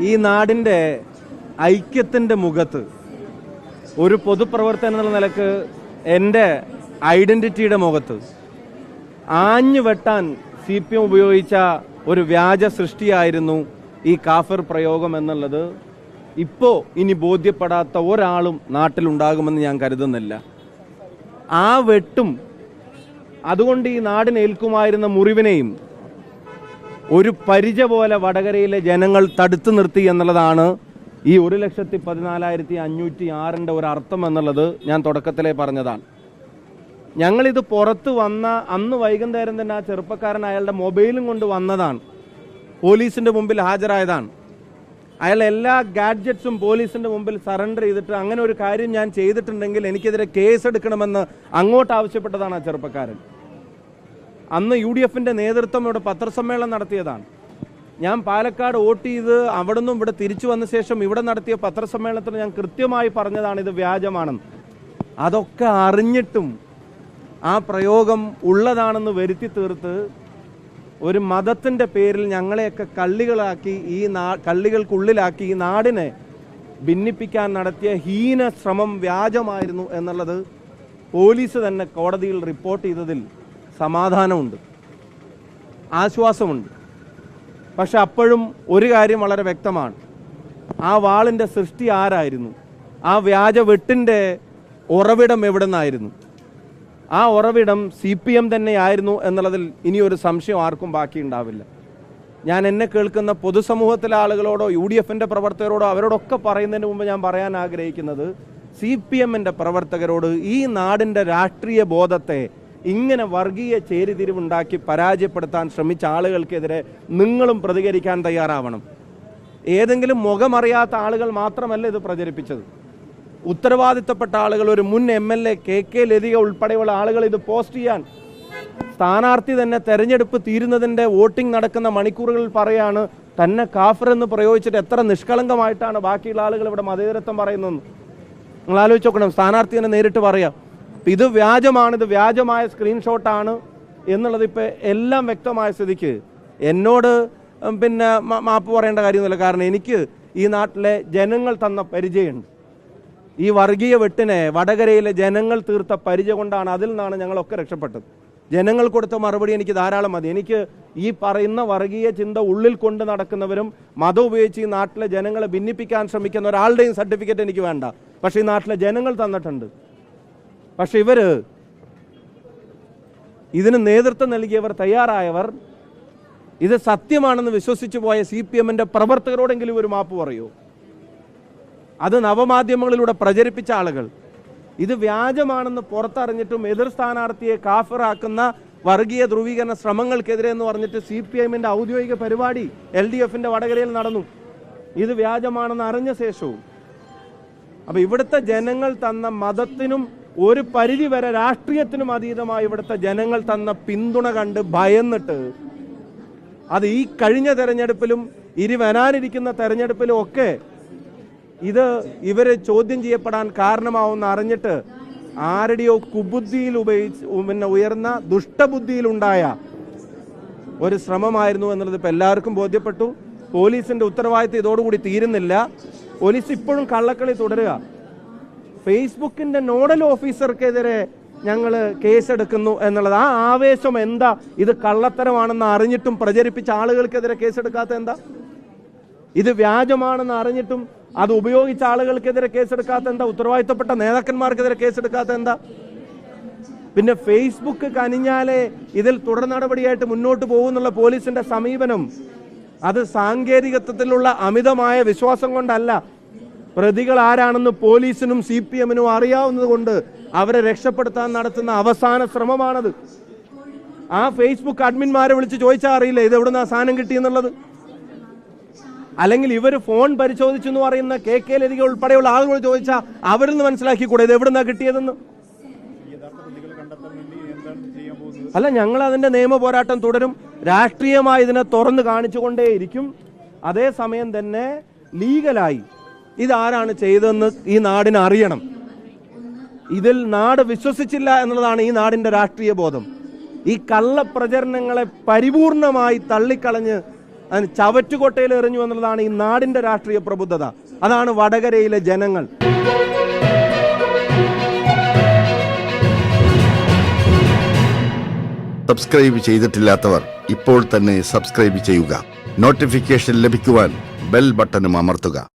ഈ നാടിന്റെ ഐക്യത്തിന്റെ മുഖത്ത് ഒരു പൊതുപ്രവർത്തനം എന്നുള്ള നിലയ്ക്ക് എന്റെ ഐഡന്റിറ്റിയുടെ മുഖത്ത് ആഞ്ഞു വെട്ടാൻ സി പി എം ഉപയോഗിച്ച ഒരു വ്യാജ സൃഷ്ടിയായിരുന്നു ഈ കാഫിർ പ്രയോഗം എന്നുള്ളത്. ഇപ്പോൾ ഇനി ബോധ്യപ്പെടാത്ത ഒരാളും നാട്ടിലുണ്ടാകുമെന്ന് ഞാൻ കരുതുന്നില്ല. ആ വെട്ടും അതുകൊണ്ട് ഈ നാടിനേൽക്കുമായിരുന്ന മുറിവിനെയും ഒരു പരിച പോലെ വടകരയിലെ ജനങ്ങൾ തടുത്തു നിർത്തി എന്നുള്ളതാണ് ഈ ഒരു ലക്ഷത്തി പതിനാലായിരത്തി അഞ്ഞൂറ്റി ആറിന്റെ ഒരു അർത്ഥം എന്നുള്ളത് ഞാൻ തുടക്കത്തിലേ പറഞ്ഞതാണ്. ഞങ്ങളിത് പുറത്ത് വന്ന അന്ന് വൈകുന്നേരം തന്നെ ആ ചെറുപ്പക്കാരൻ അയാളുടെ മൊബൈലും കൊണ്ട് വന്നതാണ്. പോലീസിന്റെ മുമ്പിൽ ഹാജരായതാണ്. അയാൾ എല്ലാ ഗാഡ്ജറ്റ്സും പോലീസിന്റെ മുമ്പിൽ സറണ്ടർ ചെയ്തിട്ട് അങ്ങനെ ഒരു കാര്യം ഞാൻ ചെയ്തിട്ടുണ്ടെങ്കിൽ എനിക്കെതിരെ കേസ് എടുക്കണമെന്ന് അങ്ങോട്ട് ആവശ്യപ്പെട്ടതാണ് ആ ചെറുപ്പക്കാരൻ. അന്ന് യു ഡി എഫിന്റെ നേതൃത്വം ഇവിടെ പത്രസമ്മേളനം നടത്തിയതാണ്. ഞാൻ പാലക്കാട് വോട്ട് ചെയ്ത് അവിടെ നിന്നും ഇവിടെ തിരിച്ചു വന്ന ശേഷം ഇവിടെ നടത്തിയ പത്രസമ്മേളനത്തിൽ ഞാൻ കൃത്യമായി പറഞ്ഞതാണ് ഇത് വ്യാജമാണെന്ന്. അതൊക്കെ അറിഞ്ഞിട്ടും ആ പ്രയോഗം ഉള്ളതാണെന്ന് വരുത്തി തീർത്ത് ഒരു മതത്തിന്റെ പേരിൽ ഞങ്ങളെയൊക്കെ കള്ളികളാക്കി ഈ നാ കള്ളികൾക്കുള്ളിലാക്കി ഈ നാടിനെ ഭിന്നിപ്പിക്കാൻ നടത്തിയ ഹീന ശ്രമം വ്യാജമായിരുന്നു എന്നുള്ളത് പോലീസ് തന്നെ കോടതിയിൽ റിപ്പോർട്ട് ചെയ്തതിൽ സമാധാനമുണ്ട്. ആശ്വാസമുണ്ട്. പക്ഷെ അപ്പോഴും ഒരു കാര്യം വളരെ വ്യക്തമാണ്. ആ വാളിന്റെ സൃഷ്ടി ആരായിരുന്നു? ആ വ്യാജ വെട്ടിന്റെ ഉറവിടം എവിടെ നിന്നായിരുന്നു ആ ഉറവിടം സി പി എം തന്നെയായിരുന്നു എന്നുള്ളതിൽ ഇനിയൊരു സംശയം ആർക്കും ബാക്കിയുണ്ടാവില്ല. ഞാൻ എന്നെ കേൾക്കുന്ന പൊതുസമൂഹത്തിലെ ആളുകളോടോ യു ഡി എഫിന്റെ പ്രവർത്തകരോടോ അവരോടൊക്കെ പറയുന്നതിന് മുമ്പ് ഞാൻ പറയാൻ ആഗ്രഹിക്കുന്നത് സി പി എമ്മിന്റെ പ്രവർത്തകരോട് ഈ നാടിന്റെ രാഷ്ട്രീയ ബോധത്തെ ഇങ്ങനെ വർഗീയ ചേരിതിരിവുണ്ടാക്കി പരാജയപ്പെടുത്താൻ ശ്രമിച്ച ആളുകൾക്കെതിരെ നിങ്ങളും പ്രതികരിക്കാൻ തയ്യാറാവണം. ഏതെങ്കിലും മുഖമറിയാത്ത ആളുകൾ മാത്രമല്ല ഇത് പ്രചരിപ്പിച്ചത്? ഉത്തരവാദിത്തപ്പെട്ട ആളുകൾ ഒരു മുൻ M L A K K Lathika ഉൾപ്പെടെയുള്ള ആളുകൾ ഇത് പോസ്റ്റ് ചെയ്യാൻ സ്ഥാനാർത്ഥി തന്നെ തെരഞ്ഞെടുപ്പ് തീരുന്നതിന്റെ വോട്ടിംഗ് നടക്കുന്ന മണിക്കൂറുകളിൽ പറയാണ് തന്നെ കാഫർ എന്ന് പ്രയോഗിച്ചിട്ട് എത്ര നിഷ്കളങ്കമായിട്ടാണ് ബാക്കിയുള്ള ആളുകൾ ഇവിടെ മതേതരത്വം പറയുന്നതെന്ന്? നിങ്ങൾ ആലോചിച്ച് നോക്കണം സ്ഥാനാർത്ഥി തന്നെ നേരിട്ട് പറയാം. ഇത് വ്യാജമാണ് ഇത് വ്യാജമായ സ്ക്രീൻഷോട്ടാണ് എന്നുള്ളത് ഇപ്പോൾ എല്ലാം വ്യക്തമായ സ്ഥിതിക്ക്. എന്നോട് പിന്നെ മാപ്പ് പറയേണ്ട കാര്യമൊന്നുമില്ല. കാരണം എനിക്ക് ഈ നാട്ടിലെ ജനങ്ങൾ തന്ന പരിചയമുണ്ട്. ഈ വർഗീയ വെട്ടിനെ വടകരയിലെ ജനങ്ങൾ തീർത്ത പരിചയം കൊണ്ടാണ് അതിൽ നിന്നാണ് ഞങ്ങളൊക്കെ രക്ഷപ്പെട്ടത്. ജനങ്ങൾ കൊടുത്ത മറുപടി എനിക്ക് ധാരാളം മതി. എനിക്ക് ഈ പറയുന്ന വർഗീയ ചിന്ത ഉള്ളിൽ കൊണ്ട് നടക്കുന്നവരും മതം ഉപയോഗിച്ച് ഈ നാട്ടിലെ ജനങ്ങളെ ഭിന്നിപ്പിക്കാൻ ശ്രമിക്കുന്ന ഒരാളുടെയും സർട്ടിഫിക്കറ്റ് എനിക്ക് വേണ്ട. പക്ഷേ ഈ നാട്ടിലെ ജനങ്ങൾ തന്നിട്ടുണ്ട്. പക്ഷെ ഇവർ ഇതിന് നേതൃത്വം നൽകിയവർ തയ്യാറായവർ. ഇത് സത്യമാണെന്ന് വിശ്വസിച്ചു പോയ സി പി എമ്മിന്റെ പ്രവർത്തകരോടെങ്കിലും ഒരു മാപ്പ് പറയൂ. അത് നവമാധ്യമങ്ങളിലൂടെ പ്രചരിപ്പിച്ച ആളുകൾ. ഇത് വ്യാജമാണെന്ന് പുറത്തറിഞ്ഞിട്ടും എതിർ സ്ഥാനാർത്ഥിയെ കാഫറാക്കുന്ന വർഗീയ ധ്രുവീകരണ ശ്രമങ്ങൾക്കെതിരെ എന്ന് പറഞ്ഞിട്ട് സി പി എമ്മിന്റെ ഔദ്യോഗിക പരിപാടി എൽ ഡി എഫിന്റെ വടകരയിൽ നടന്നു. ഇത് വ്യാജമാണെന്ന് അറിഞ്ഞ ശേഷവും. അപ്പം ഇവിടുത്തെ ജനങ്ങൾ തന്ന മതത്തിനും ഒരു പരിധി വരെ രാഷ്ട്രീയത്തിനും അതീതമായി ഇവിടുത്തെ ജനങ്ങൾ തന്ന പിന്തുണ കണ്ട് ഭയന്നിട്ട് അത് ഈ കഴിഞ്ഞ തെരഞ്ഞെടുപ്പിലും ഇനി വരാനിരിക്കുന്ന തെരഞ്ഞെടുപ്പിലും ഒക്കെ ഇത് ഇവരെ ചോദ്യം ചെയ്യപ്പെടാൻ കാരണമാവുന്ന അറിഞ്ഞിട്ട് ആരുടെയോ കുബുദ്ധിയിൽ ഉപയോഗിച്ച് പിന്നെ ഉയർന്ന ദുഷ്ടബുദ്ധിയിലുണ്ടായ ഒരു ശ്രമമായിരുന്നു എന്നുള്ളത് ഇപ്പം എല്ലാവർക്കും ബോധ്യപ്പെട്ടു. പോലീസിന്റെ ഉത്തരവാദിത്തം ഇതോടുകൂടി തീരുന്നില്ല. പോലീസ് ഇപ്പോഴും കള്ളക്കളി തുടരുക. ഫേസ്ബുക്കിന്റെ നോഡൽ ഓഫീസർക്കെതിരെ ഞങ്ങൾ കേസെടുക്കുന്നു എന്നുള്ളത്. ആ ആവേശം എന്താ? ഇത് കള്ളത്തരമാണെന്ന് അറിഞ്ഞിട്ടും പ്രചരിപ്പിച്ച ആളുകൾക്കെതിരെ കേസെടുക്കാത്ത എന്താ? ഇത് വ്യാജമാണെന്ന് അറിഞ്ഞിട്ടും അത് ഉപയോഗിച്ച ആളുകൾക്കെതിരെ കേസെടുക്കാത്ത എന്താ? ഉത്തരവാദിത്തപ്പെട്ട നേതാക്കന്മാർക്കെതിരെ കേസെടുക്കാത്ത എന്താ? പിന്നെ ഫേസ്ബുക്ക് കനിഞ്ഞാലേ ഇതിൽ തുടർ നടപടിയായിട്ട് മുന്നോട്ട് പോകുന്നുള്ള പോലീസിന്റെ സമീപനം അത് സാങ്കേതികത്വത്തിലുള്ള അമിതമായ വിശ്വാസം കൊണ്ടല്ല പ്രതികൾ ആരാണെന്ന് പോലീസിനും സി പി എമ്മിനും അറിയാവുന്നതുകൊണ്ട് അവരെ രക്ഷപ്പെടുത്താൻ നടത്തുന്ന അവസാന ശ്രമമാണത്. ആ ഫേസ്ബുക്ക് അഡ്മിന്മാരെ വിളിച്ച് ചോദിച്ചാൽ അറിയില്ല ഇത് എവിടുന്ന് ആ സാധനം കിട്ടിയെന്നുള്ളത്? അല്ലെങ്കിൽ ഇവർ ഫോൺ പരിശോധിച്ചു എന്ന് പറയുന്ന കെ കെ ലതിക ഉൾപ്പെടെയുള്ള ആളുകൾ ചോദിച്ചാൽ അവരിൽ നിന്ന് മനസ്സിലാക്കിക്കൂടെ ഇത് എവിടുന്നാ കിട്ടിയതെന്ന്? അല്ല ഞങ്ങൾ അതിന്റെ നിയമ പോരാട്ടം തുടരും. രാഷ്ട്രീയമായി ഇതിനെ തുറന്നു കാണിച്ചുകൊണ്ടേയിരിക്കും അതേസമയം തന്നെ ലീഗലായി ഇതാരാണ് ചെയ്തതെന്ന് ഈ നാടിന് അറിയണം. ഇതിൽ നാട് വിശ്വസിച്ചില്ല എന്നുള്ളതാണ് ഈ നാടിന്റെ രാഷ്ട്രീയ ബോധം. ഈ കള്ള കള്ളപ്രചരണങ്ങളെ പരിപൂർണമായി തള്ളിക്കളഞ്ഞ് അതിന് ചവറ്റുകൊട്ടയിൽ എറിഞ്ഞു എന്നുള്ളതാണ് ഈ നാടിന്റെ രാഷ്ട്രീയ പ്രബുദ്ധത. അതാണ് വടകരയിലെ ജനങ്ങൾ. സബ്സ്ക്രൈബ് ചെയ്തിട്ടില്ലാത്തവർ ഇപ്പോൾ തന്നെ സബ്സ്ക്രൈബ് ചെയ്യുക. നോട്ടിഫിക്കേഷൻ ലഭിക്കുവാൻ ബെൽ ബട്ടണും അമർത്തുക.